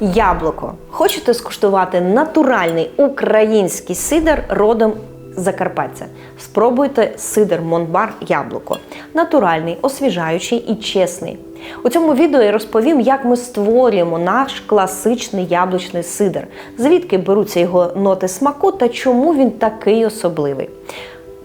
Яблуко. Хочете скуштувати натуральний український сидр родом Закарпаття? Спробуйте сидр Монбар Яблуко. Натуральний, освіжаючий і чесний. У цьому відео я розповім, як ми створюємо наш класичний яблучний сидр, звідки беруться його ноти смаку та чому він такий особливий.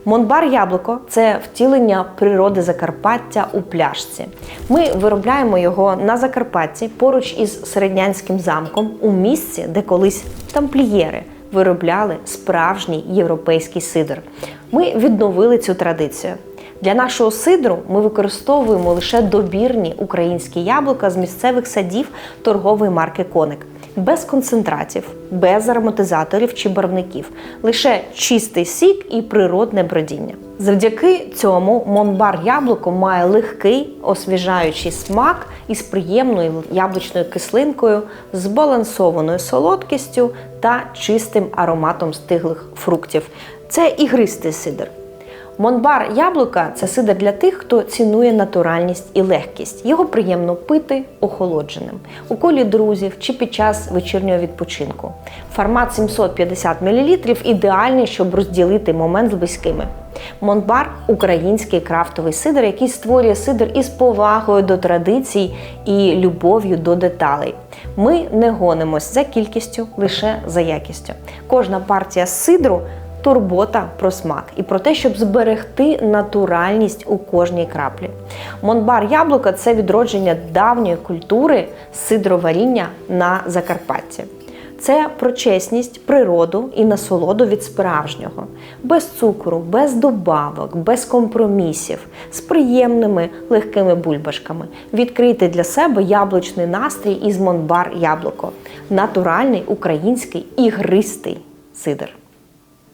Монбар яблуко це втілення природи Закарпаття у пляшці. Ми виробляємо його на Закарпатті поруч із середнянським замком у місці, де колись тамплієри виробляли справжній європейський сидр. Ми відновили цю традицію. Для нашого сидру ми використовуємо лише добірні українські яблука з місцевих садів торгової марки Коник. Без концентратів, без ароматизаторів чи барвників, лише чистий сік і природне бродіння. Завдяки цьому Монбар яблуко має легкий освіжаючий смак із приємною яблучною кислинкою, збалансованою солодкістю та чистим ароматом стиглих фруктів. Це ігристий сидр. Монбар яблука це сидр для тих, хто цінує натуральність і легкість. Його приємно пити охолодженим у колі друзів чи під час вечірнього відпочинку. Формат 750 мл ідеальний, щоб розділити момент з близькими. Монбар український крафтовий сидр, який створює сидр із повагою до традицій і любов'ю до деталей. Ми не гонимось за кількістю, лише за якістю. Кожна партія сидру турбота про смак і про те, щоб зберегти натуральність у кожній краплі. Монбар яблука це відродження давньої культури сидроваріння на Закарпатті. Це про чесність, природу і насолоду від справжнього, без цукру, без добавок, без компромісів, з приємними легкими бульбашками. Відкрити для себе яблучний настрій із Монбар яблуко, натуральний український ігристий сидр.